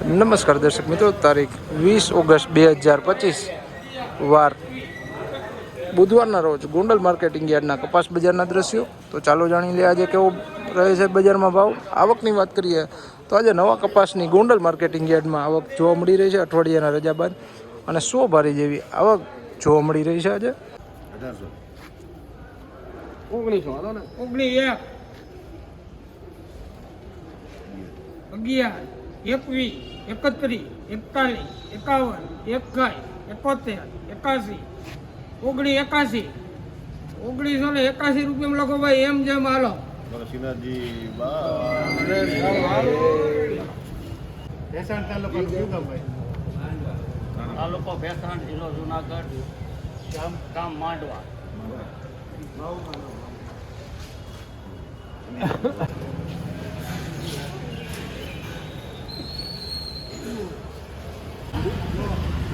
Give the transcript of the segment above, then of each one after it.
નમસ્કાર દર્શક મિત્રો તારીખ વીસ ઓગસ્ટ બે હજાર પચીસ વાર બુધવારના રોજ ગોંડલ માર્કેટિંગ યાર્ડના કપાસ બજારના દ્રશ્યો. તો ચાલો જાણી લે આજે કેવો રહે છે બજારમાં ભાવ. આવકની વાત કરીએ તો આજે નવા કપાસની ગોંડલ માર્કેટિંગ યાર્ડમાં આવક જોવા મળી રહી છે અઠવાડિયાના રજા બાદ. અને સો ભારી જેવી આવક જોવા મળી રહી છે આજે. ઓગણીસો અગિયાર. એકવીસ એકત્રીસ એકતાલીસ એકાવન એકાઈ એકોતેર એકાસી ઓગણી એકાસી ઓગણીસો ને એકાસી રૂપિયા લખો ભાઈ એમ જેમ હાલો. શ્રીનાથજી બા. તાલુકો ભેસાણ જિલ્લો જુનાગઢ ગામ ગામ માંડવા.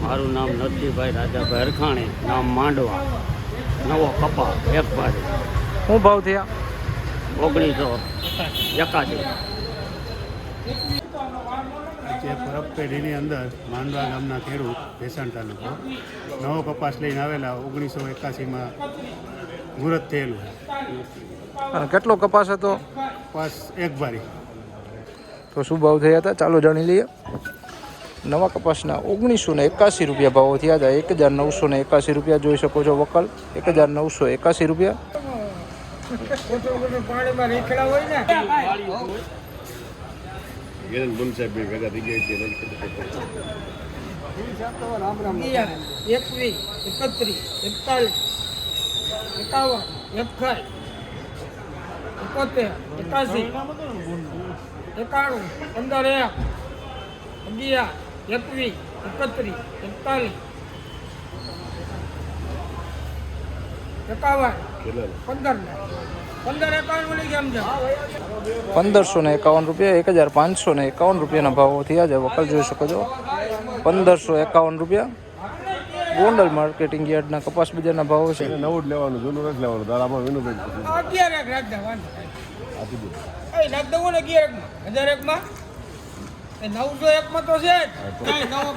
મારું નામ નરસિંહભાઈ રાજાભાઈ હરખાણી નામ માંડવા. નવો કપા એક ભારી શું ભાવ થયા? ઓગણીસો એકાદી જે પરબ પેઢીની અંદર માંડવા ગામના ખેડૂત ભેસાણ તાલુકો નવો કપાસ લઈને આવેલા ઓગણીસો એકાસીમાં મુહૂર્ત થયેલું કેટલો કપાસ હતો? કપાસ એક ભારી. તો શું ભાવ થયા હતા? ચાલો જાણી લઈએ. નવા કપાસના ઓગણીસો ને એકાસી રૂપિયા ભાવો થયા હતા એક હજાર નવસો ને એકાસી રૂપિયા જોઈ શકો છો વકલ. એક હજાર નવસો એકાસી રૂપિયા. એકવીસ એકત્રીસ એકતાલીસ એકાવન એકોતેર એકાસી એકાણું પંદર એક અગિયાર એકવીસ એકત્રીસ એકતાલીસ. એકાવન. પંદર પંદર એકાવન કેમ છે. પંદરસો ને એકાવન રૂપિયા એક હજાર પાંચસો ને એકાવન રૂપિયાના ભાવો થયા છે. વકલ જોઈ શકો છો. પંદરસો એકાવન રૂપિયા. ગોંડલ માર્કેટિંગ યાર્ડના કપાસ બજારના ભાવો છે. નવું જ લેવાનું જૂનું નથી લેવાનું. તારા આમાં વિનુભાઈ. અગિયાર એક રાખ દે વાંધો આપી દો. એ રાખ દઉં ને અગિયાર એકમાં. હજાર એકમાં? એ એક એકમાં તો છે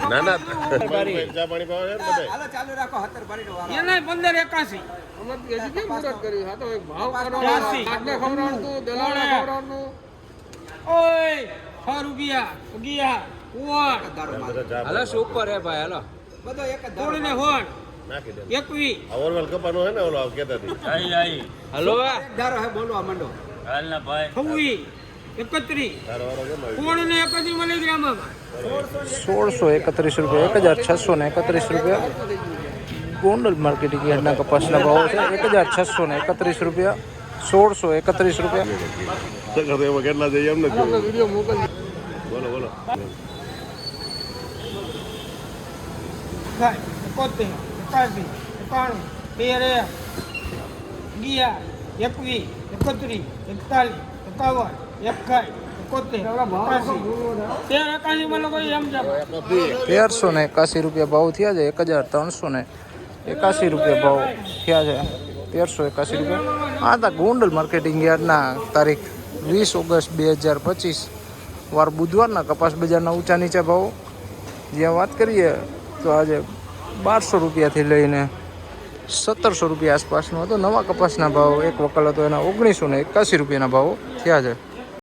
ના ના. કેવું? ચા પાણી પાવા છે ને બધાય? એનાય પંદર એકાસી. ઓય. છ રૂપિયા અગિયાર ઓળ બધા પાણી સોળ ને હોળ નાખી દે. એકવીસ. આ ઓરવેલ કપાનો હે ને ઓલો આ કહેતા હતી છવ્વીસ એકત્રીસ તારો વારો કેમ આવી સોળ ને એકત્રીસ મળી સોળસો એકત્રીસ રૂપિયા એક હજાર છસો ને એકત્રીસ રૂપિયા. ગોંડલ માર્કેટિંગ યાર્ડના કપાસના ભાવો છે એક હજાર છસો ને એકત્રીસ રૂપિયા સોળસો એકત્રીસ રૂપિયા. કેટલા જઈએ એમ નથી બોલો બોલો. એકોતેર એકાસી એકાણું તેર અગિયાર એકવીસ એકત્રીસ એકતાલીસ એકાવન. તેરસો ને એકાસી રૂપિયા ભાવ થયા છે, એક હજાર ત્રણસો ને એકાસી રૂપિયા ભાવ થયા છે. તેરસો એકાસી રૂપિયા. આ તા ગોંડલ માર્કેટિંગ યાર્ડના તારીખ વીસ ઓગસ્ટ બે હજાર પચીસ. વાર બુધવારના કપાસ બજારના ઊંચા નીચા ભાવો. જ્યાં વાત કરીએ તો આજે બારસો રૂપિયાથી લઈને સત્તરસો રૂપિયા આસપાસનો હતો. નવા કપાસના ભાવ, એક વકલ હતો એના ઓગણીસો ને એકાસી રૂપિયાના ભાવો થયા છે.